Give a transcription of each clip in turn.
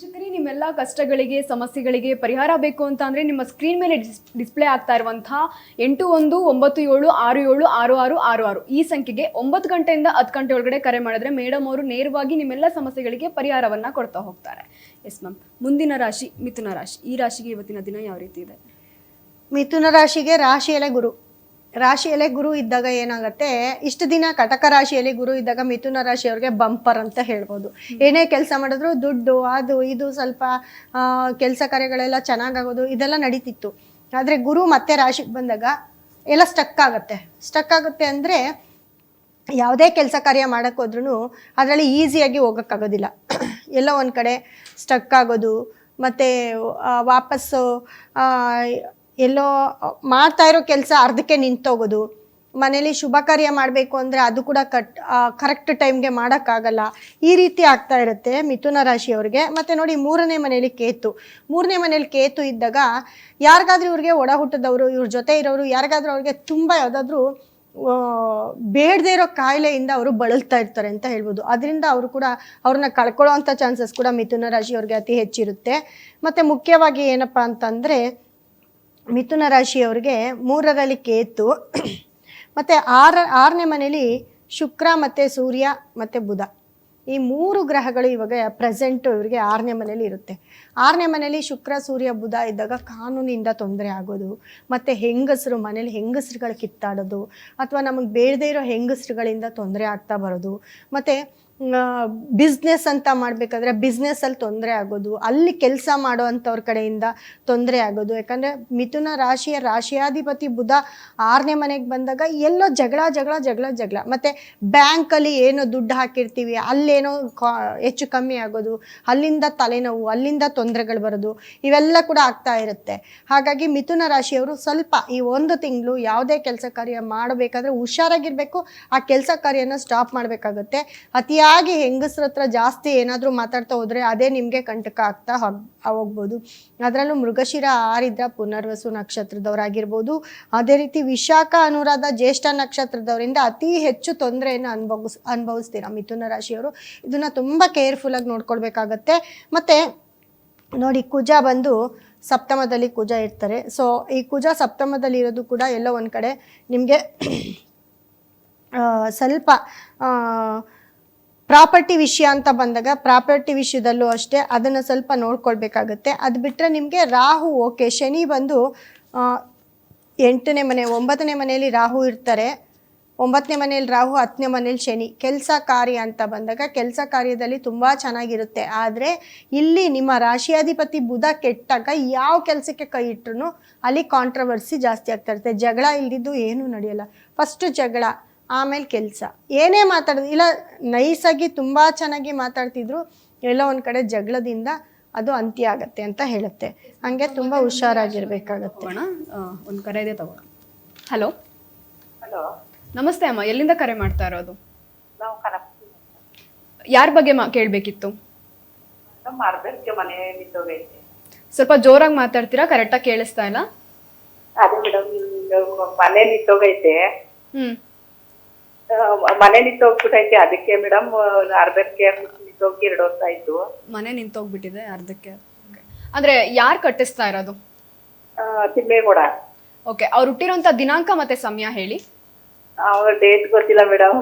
ವೀಕ್ಷಕರೇ, ನಿಮ್ಮೆಲ್ಲ ಕಷ್ಟಗಳಿಗೆ, ಸಮಸ್ಯೆಗಳಿಗೆ ಪರಿಹಾರ ಬೇಕು ಅಂತ ಅಂದರೆ ನಿಮ್ಮ ಸ್ಕ್ರೀನ್ ಮೇಲೆ ಡಿಸ್ಪ್ಲೇ ಆಗ್ತಾ ಇರುವಂತಹ ಎಂಟು ಒಂದು, ಒಂಬತ್ತು ಏಳು, ಆರು ಏಳು, ಆರು ಆರು ಆರು ಆರು. ಈ ಸಂಖ್ಯೆಗೆ ಒಂಬತ್ತು ಗಂಟೆಯಿಂದ ಹತ್ತು ಗಂಟೆ ಒಳಗಡೆ ಕರೆ ಮಾಡಿದ್ರೆ ಮೇಡಮ್ ಅವರು ನೇರವಾಗಿ ನಿಮ್ಮೆಲ್ಲ ಸಮಸ್ಯೆಗಳಿಗೆ ಪರಿಹಾರವನ್ನ ಕೊಡ್ತಾ ಹೋಗ್ತಾರೆ. ಎಸ್ ಮ್ಯಾಮ್ ಮುಂದಿನ ರಾಶಿ, ಮಿಥುನ ರಾಶಿ. ಈ ರಾಶಿಗೆ ಇವತ್ತಿನ ದಿನ ಯಾವ ರೀತಿ ಇದೆ? ಮಿಥುನ ರಾಶಿಗೆ ರಾಶಿಯಲ್ಲೇ ಗುರು. ರಾಶಿಯಲ್ಲೇ ಗುರು ಇದ್ದಾಗ ಏನಾಗುತ್ತೆ? ಇಷ್ಟು ದಿನ ಕಟಕ ರಾಶಿಯಲ್ಲಿ ಗುರು ಇದ್ದಾಗ ಮಿಥುನ ರಾಶಿಯವ್ರಿಗೆ ಬಂಪರ್ ಅಂತ ಹೇಳ್ಬೋದು. ಏನೇ ಕೆಲಸ ಮಾಡಿದ್ರು ದುಡ್ಡು ಅದು ಇದು ಸ್ವಲ್ಪ ಕೆಲಸ ಕಾರ್ಯಗಳೆಲ್ಲ ಚೆನ್ನಾಗಾಗೋದು ಇದೆಲ್ಲ ನಡೀತಿತ್ತು. ಆದರೆ ಗುರು ಮತ್ತೆ ರಾಶಿಗೆ ಬಂದಾಗ ಎಲ್ಲ ಸ್ಟಕ್ ಆಗುತ್ತೆ. ಸ್ಟಕ್ ಆಗುತ್ತೆ ಅಂದರೆ ಯಾವುದೇ ಕೆಲಸ ಕಾರ್ಯ ಮಾಡೋಕ್ಕೋದ್ರೂ ಅದರಲ್ಲಿ ಈಸಿಯಾಗಿ ಹೋಗೋಕ್ಕಾಗೋದಿಲ್ಲ. ಎಲ್ಲೋ ಒಂದು ಕಡೆ ಸ್ಟಕ್ ಆಗೋದು ಮತ್ತು ವಾಪಸ್ಸು ಎಲ್ಲೋ ಮಾಡ್ತಾ ಇರೋ ಕೆಲಸ ಅರ್ಧಕ್ಕೆ ನಿಂತೋಗೋದು ಮನೇಲಿ ಶುಭ ಕಾರ್ಯ ಮಾಡಬೇಕು ಅಂದರೆ ಅದು ಕೂಡ ಕಟ್ ಕರೆಕ್ಟ್ ಟೈಮ್ಗೆ ಮಾಡೋಕ್ಕಾಗಲ್ಲ. ಈ ರೀತಿ ಆಗ್ತಾ ಇರುತ್ತೆ ಮಿಥುನ ರಾಶಿಯವ್ರಿಗೆ. ಮತ್ತು ನೋಡಿ ಮೂರನೇ ಮನೇಲಿ ಕೇತು. ಮೂರನೇ ಮನೇಲಿ ಕೇತು ಇದ್ದಾಗ ಯಾರಿಗಾದ್ರೂ ಇವ್ರಿಗೆ ಒಡ ಹುಟ್ಟದವರು, ಇವ್ರ ಜೊತೆ ಇರೋರು, ಯಾರಿಗಾದ್ರೂ ಅವ್ರಿಗೆ ತುಂಬ ಯಾವುದಾದ್ರೂ ಬೇಡದೇ ಇರೋ ಕಾಯಿಲೆಯಿಂದ ಅವರು ಬಳಲ್ತಾ ಇರ್ತಾರೆ ಅಂತ ಹೇಳ್ಬೋದು. ಅದರಿಂದ ಅವರು ಕೂಡ ಅವ್ರನ್ನ ಕಳ್ಕೊಳ್ಳೋ ಅಂಥ ಚಾನ್ಸಸ್ ಕೂಡ ಮಿಥುನ ರಾಶಿಯವ್ರಿಗೆ ಅತಿ ಹೆಚ್ಚಿರುತ್ತೆ. ಮತ್ತು ಮುಖ್ಯವಾಗಿ ಏನಪ್ಪ ಅಂತಂದರೆ ಮಿಥುನ ರಾಶಿಯವ್ರಿಗೆ ಮೂರರಲ್ಲಿ ಕೇತು, ಮತ್ತು ಆರ, ಆರನೇ ಮನೇಲಿ ಶುಕ್ರ ಮತ್ತು ಸೂರ್ಯ ಮತ್ತು ಬುಧ. ಈ ಮೂರು ಗ್ರಹಗಳು ಇವಾಗ ಪ್ರೆಸೆಂಟು ಇವರಿಗೆ ಆರನೇ ಮನೇಲಿ ಇರುತ್ತೆ. ಆರನೇ ಮನೇಲಿ ಶುಕ್ರ, ಸೂರ್ಯ, ಬುಧ ಇದ್ದಾಗ ಕಾನೂನಿಂದ ತೊಂದರೆ ಆಗೋದು, ಮತ್ತು ಹೆಂಗಸರು ಮನೇಲಿ ಹೆಂಗಸರುಗಳು ಕಿತ್ತಾಡೋದು, ಅಥವಾ ನಮಗೆ ಬೇಡದೇ ಇರೋ ಹೆಂಗಸರುಗಳಿಂದ ತೊಂದರೆ ಆಗ್ತಾ ಬರೋದು, ಮತ್ತು ಬಿಸ್ನೆಸ್ ಅಂತ ಮಾಡಬೇಕಾದ್ರೆ ಬಿಸ್ನೆಸ್ಸಲ್ಲಿ ತೊಂದರೆ ಆಗೋದು, ಅಲ್ಲಿ ಕೆಲಸ ಮಾಡೋ ಅಂಥವ್ರ ಕಡೆಯಿಂದ ತೊಂದರೆ ಆಗೋದು. ಯಾಕಂದರೆ ಮಿಥುನ ರಾಶಿಯ ರಾಶಿಯಾಧಿಪತಿ ಬುಧ ಆರನೇ ಮನೆಗೆ ಬಂದಾಗ ಎಲ್ಲೋ ಜಗಳ ಜಗಳ ಜಗಳ ಜಗಳ. ಮತ್ತು ಬ್ಯಾಂಕಲ್ಲಿ ಏನೋ ದುಡ್ಡು ಹಾಕಿರ್ತೀವಿ, ಅಲ್ಲೇನೋ ಕಾ, ಹೆಚ್ಚು ಕಮ್ಮಿ ಆಗೋದು, ಅಲ್ಲಿಂದ ತಲೆನೋವು, ಅಲ್ಲಿಂದ ತೊಂದರೆಗಳು ಬರೋದು, ಇವೆಲ್ಲ ಕೂಡ ಆಗ್ತಾ ಇರುತ್ತೆ. ಹಾಗಾಗಿ ಮಿಥುನ ರಾಶಿಯವರು ಸ್ವಲ್ಪ ಈ ಒಂದು ತಿಂಗಳು ಯಾವುದೇ ಕೆಲಸ ಕಾರ್ಯ ಮಾಡಬೇಕಾದ್ರೆ ಹುಷಾರಾಗಿರಬೇಕು, ಆ ಕೆಲಸ ಕಾರ್ಯನ ಸ್ಟಾಪ್ ಮಾಡಬೇಕಾಗುತ್ತೆ. ಅತಿಯಾಗಿ ಹೆಂಗಸ್ರ ಹತ್ರ ಜಾಸ್ತಿ ಏನಾದರೂ ಮಾತಾಡ್ತಾ ಹೋದರೆ ಅದೇ ನಿಮಗೆ ಕಂಟಕ ಆಗ್ತಾ ಹೋಗ್ ಹೋಗ್ಬೋದು. ಅದರಲ್ಲೂ ಮೃಗಶಿರ ಆರಿದ್ರ ಪುನರ್ವಸು ನಕ್ಷತ್ರದವರಾಗಿರ್ಬೋದು. ಅದೇ ರೀತಿ ವಿಶಾಖ ಅನುರಾಧ ಜ್ಯೇಷ್ಠ ನಕ್ಷತ್ರದವರಿಂದ ಅತಿ ಹೆಚ್ಚು ತೊಂದರೆಯನ್ನು ಅನುಭವಿಸ್, ಅನುಭವಿಸ್ತೀರಾ ಮಿಥುನ ರಾಶಿಯವರು. ಇದನ್ನು ತುಂಬ ಕೇರ್ಫುಲ್ಲಾಗಿ ನೋಡ್ಕೊಳ್ಬೇಕಾಗತ್ತೆ. ಮತ್ತು ನೋಡಿ ಕುಜ ಬಂದು ಸಪ್ತಮದಲ್ಲಿ ಕುಜ ಇರ್ತಾರೆ ಸೊ, ಈ ಕುಜ ಸಪ್ತಮದಲ್ಲಿ ಇರೋದು ಕೂಡ ಎಲ್ಲೋ ಒಂದು ಕಡೆ ನಿಮಗೆ ಸ್ವಲ್ಪ ಪ್ರಾಪರ್ಟಿ ವಿಷಯ ಅಂತ ಬಂದಾಗ ಪ್ರಾಪರ್ಟಿ ವಿಷಯದಲ್ಲೂ ಅಷ್ಟೇ ಅದನ್ನು ಸ್ವಲ್ಪ ನೋಡ್ಕೊಳ್ಬೇಕಾಗತ್ತೆ. ಅದು ಬಿಟ್ಟರೆ ನಿಮಗೆ ರಾಹು, ಓಕೆ, ಶನಿ ಬಂದು ಎಂಟನೇ ಮನೆ, ಒಂಬತ್ತನೇ ಮನೆಯಲ್ಲಿ ರಾಹು ಇರ್ತಾರೆ. ಒಂಬತ್ತನೇ ಮನೆಯಲ್ಲಿ ರಾಹು, ಹತ್ತನೇ ಮನೇಲಿ ಶನಿ. ಕೆಲಸ ಕಾರ್ಯ ಅಂತ ಬಂದಾಗ ಕೆಲಸ ಕಾರ್ಯದಲ್ಲಿ ತುಂಬ ಚೆನ್ನಾಗಿರುತ್ತೆ. ಆದರೆ ಇಲ್ಲಿ ನಿಮ್ಮ ರಾಶಿಯಾಧಿಪತಿ ಬುಧ ಕೆಟ್ಟಾಗ ಯಾವ ಕೆಲಸಕ್ಕೆ ಕೈ ಇಟ್ರು ಅಲ್ಲಿ ಕಾಂಟ್ರವರ್ಸಿ ಜಾಸ್ತಿ ಆಗ್ತಾ ಇರುತ್ತೆ. ಜಗಳ ಇಲ್ದಿದ್ದು ಏನೂ ನಡೆಯಲ್ಲ. ಫಸ್ಟು ಜಗಳ. ಆಮೇಲೆ ಕೆಲಸ. ಏನೇ ಮಾತಾಡೋದು ಇಲ್ಲ ನೈಸಾಗಿ ತುಂಬ ಚೆನ್ನಾಗಿ ಮಾತಾಡ್ತಿದ್ರು ಎಲ್ಲೋ ಒಂದು ಕಡೆ ಜಗಳದಿಂದ ಅದು ಅಂತ್ಯ ಆಗತ್ತೆ ಅಂತ ಹೇಳುತ್ತೆ. ಹಂಗೆ ತುಂಬ ಹುಷಾರಾಗಿರ್ಬೇಕಾಗತ್ತೆ. ಒಂದು ಕರೆ ಇದೆ ತಗೋ ಹಲೋ ಹಲೋ ನಮಸ್ತೆ ಅಮ್ಮ ಎಲ್ಲಿಂದ ಕರೆ ಮಾಡ್ತಾ ಇರೋದು? ಯಾರ ಬಗ್ಗೆ ಮಾ ಕೇಳಬೇಕಿತ್ತು? ಸ್ವಲ್ಪ ಜೋರಾಗಿ ಮಾತಾಡ್ತೀರಾ ಕರೆಕ್ಟಾಗಿ ಕೇಳಿಸ್ತಾ ಇಲ್ಲ? ಅದೇ ಮೇಡಮ್ ಮನೆ ನಿಂತೋಗೈತೆ ಹ್ಮ್. ಮನೆ ನಿಂತೋಗ್ಬಿಟ್ಟೈತೆ. ಅದಕ್ಕೆ ಮೇಡಮ್ ಅರ್ಧಕ್ಕೆ ನಿಂತೋಗಿ ಎರಡು ವರ್ಷ ಆಯ್ತು ಮನೆ ನಿಂತೋಗ್ಬಿಟ್ಟಿದೆ ಅರ್ಧಕ್ಕೆ. ಅಂದ್ರೆ ಯಾರು ಕಟ್ಟಿಸ್ತಾ ಇರೋದು? ಆ, ತಿಮ್ಮೇಗೌಡ. ಓಕೆ ಅವ್ರು ಹುಟ್ಟಿರೋಂಥ ದಿನಾಂಕ ಮತ್ತೆ ಸಮಯ ಹೇಳಿ. ಅವ್ರ ಡೇಟ್ ಗೊತ್ತಿಲ್ಲ ಮೇಡಮ್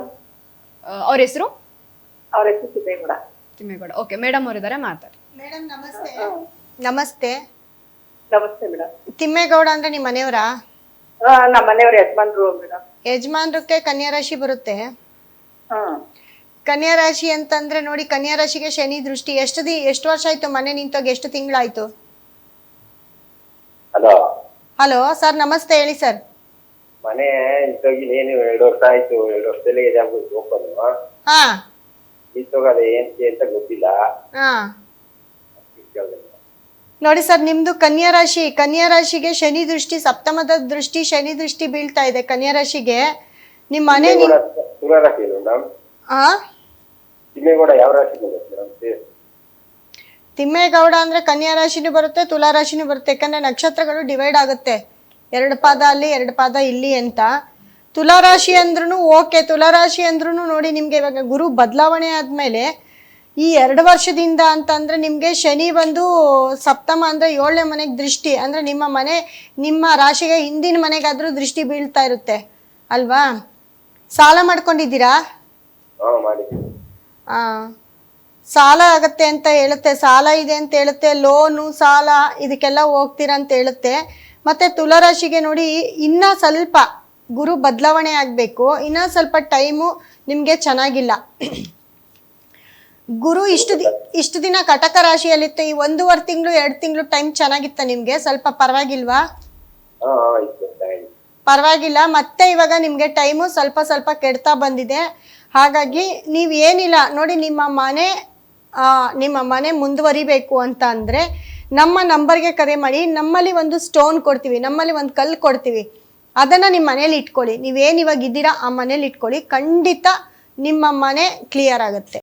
ಅವ್ರ ಹೆಸರು? ಅವ್ರ ಹೆಸರು ತಿಮ್ಮೇಗೌಡ. ತಿಮ್ಮೇಗೌಡ. ಓಕೆ ಮೇಡಮ್ ಅವರಿದ್ದಾರೆ ಮಾತಾಡಿ. ಮೇಡಮ್ ನಮಸ್ತೆ. ನಮಸ್ತೆ. ನಮಸ್ತೆ ಮೇಡಮ್ ತಿಮ್ಮೇಗೌಡ ಅಂದ್ರೆ ನಿಮ್ಮ ಮನೆಯವರಾ? ನಮ್ಮ ಮನೆಯವ್ರ ಯಜಮಾನ್ರು ಮೇಡಮ್ ಯಜಮಾನ್ರಕ್ಕೆ ಕನ್ಯಾ ರಾಶಿ ಬರುತ್ತೆ. ಹಾ. ಕನ್ಯಾ ರಾಶಿ ಅಂತಂದ್ರೆ ನೋಡಿ ಕನ್ಯಾ ರಾಶಿಗೆ ಶನಿ ದೃಷ್ಟಿ ಎಷ್ಟು ದಿ ಎಷ್ಟು ವರ್ಷ ಆಯ್ತು ಮನೆ ನಿಂತೋಗಿ ಎಷ್ಟು ತಿಂಗಳಾಯ್ತು? ಹಲೋ. ಹಲೋ ಸರ್ ನಮಸ್ತೆ ಹೇಳಿ ಸರ್. ಮನೆ ನಿಂತೋಗಿ ಏನು ಎರಡು ವರ್ಷ ಆಯ್ತು ಎರಡು ವರ್ಷದಲ್ಲಿ ಇದಾಗ್ಬಿಟ್ಟು ಓಪನ್ ಹಾ. ನಿಂತೋಗದ ಏನಕ್ಕೆ ಅಂತ ಗೊತ್ತಿಲ್ಲ. ಹಾ. ಕೇಳ್ದೆ. ನೋಡಿ ಸರ್ ನಿಮ್ದು ಕನ್ಯಾ ರಾಶಿ ಕನ್ಯಾ ರಾಶಿಗೆ ಶನಿ ದೃಷ್ಟಿ ಸಪ್ತಮದ ದೃಷ್ಟಿ ಶನಿ ದೃಷ್ಟಿ ಬೀಳ್ತಾ ಇದೆ ಕನ್ಯಾ ರಾಶಿಗೆ. ನಿಮ್ ಮನೆ ತುಲಾ ರಾಶಿ ಆ? ತಿಮ್ಮೇಗೌಡ ಯಾವ ರಾಶಿ ತಿಮ್ಮೇಗೌಡ ಅಂದ್ರೆ ಕನ್ಯಾ ರಾಶಿನೂ ಬರುತ್ತೆ ತುಲಾ ರಾಶಿನೂ ಬರುತ್ತೆ. ಯಾಕಂದ್ರೆ ನಕ್ಷತ್ರಗಳು ಡಿವೈಡ್ ಆಗುತ್ತೆ. ಎರಡು ಪಾದ ಅಲ್ಲಿ ಎರಡು ಪಾದ ಇಲ್ಲಿ ಅಂತ. ತುಲಾ ರಾಶಿ ಅಂದ್ರೂ ಓಕೆ ತುಲಾ ರಾಶಿ ಅಂದ್ರೂ ನೋಡಿ ನಿಮ್ಗೆ ಇವಾಗ ಗುರು ಬದಲಾವಣೆ ಆದ್ಮೇಲೆ ಈ ಎರಡು ವರ್ಷದಿಂದ ಅಂತಂದ್ರೆ ನಿಮಗೆ ಶನಿ ಬಂದು ಸಪ್ತಮ ಅಂದ್ರೆ ಏಳನೇ ಮನೆಗೆ ದೃಷ್ಟಿ ಅಂದ್ರೆ ನಿಮ್ಮ ಮನೆ ನಿಮ್ಮ ರಾಶಿಗೆ ಹಿಂದಿನ ಮನೆಗಾದರೂ ದೃಷ್ಟಿ ಬೀಳ್ತಾ ಇರುತ್ತೆ ಅಲ್ವಾ? ಸಾಲ ಮಾಡ್ಕೊಂಡಿದ್ದೀರಾ? ಸಾಲ ಆಗತ್ತೆ ಅಂತ ಹೇಳುತ್ತೆ ಸಾಲ ಇದೆ ಅಂತ ಹೇಳುತ್ತೆ ಲೋನು ಸಾಲ ಇದಕ್ಕೆಲ್ಲ ಹೋಗ್ತೀರಾ ಅಂತ ಹೇಳುತ್ತೆ. ಮತ್ತೆ ತುಲಾರಾಶಿಗೆ ನೋಡಿ ಇನ್ನ ಸ್ವಲ್ಪ ಗುರು ಬದಲಾವಣೆ ಆಗಬೇಕು ಇನ್ನ ಸ್ವಲ್ಪ ಟೈಮು ನಿಮಗೆ ಚೆನ್ನಾಗಿಲ್ಲ. ಗುರು ಇಷ್ಟು ದಿ ಇಷ್ಟು ದಿನ ಕಟಕ ರಾಶಿಯಲ್ಲಿತ್ತು ಈ ಒಂದೂವರೆ ತಿಂಗಳು ಎರಡು ತಿಂಗಳು ಟೈಮ್ ಚೆನ್ನಾಗಿತ್ತ ನಿಮಗೆ? ಸ್ವಲ್ಪ ಪರವಾಗಿಲ್ವಾ? ಹಾ ಪರವಾಗಿಲ್ಲ ಮತ್ತೆ ಇವಾಗ ನಿಮಗೆ ಟೈಮು ಸ್ವಲ್ಪ ಸ್ವಲ್ಪ ಕೆಡ್ತಾ ಬಂದಿದೆ. ಹಾಗಾಗಿ ನೀವು ಏನಿಲ್ಲ ನೋಡಿ ನಿಮ್ಮ ಮನೆ ಆ, ನಿಮ್ಮ ಮನೆ ಮುಂದುವರಿಬೇಕು ಅಂತ ಅಂದರೆ ನಮ್ಮ ನಂಬರ್ಗೆ ಕರೆ ಮಾಡಿ ನಮ್ಮಲ್ಲಿ ಒಂದು ಸ್ಟೋನ್ ಕೊಡ್ತೀವಿ ನಮ್ಮಲ್ಲಿ ಒಂದು ಕಲ್ಲು ಕೊಡ್ತೀವಿ. ಅದನ್ನು ನಿಮ್ಮ ಮನೇಲಿ ಇಟ್ಕೊಳ್ಳಿ. ನೀವೇನು ಇವಾಗ ಇದ್ದೀರಾ ಆ ಮನೇಲಿ ಇಟ್ಕೊಳ್ಳಿ. ಖಂಡಿತ ನಿಮ್ಮ ಮನೆ ಕ್ಲಿಯರ್ ಆಗುತ್ತೆ.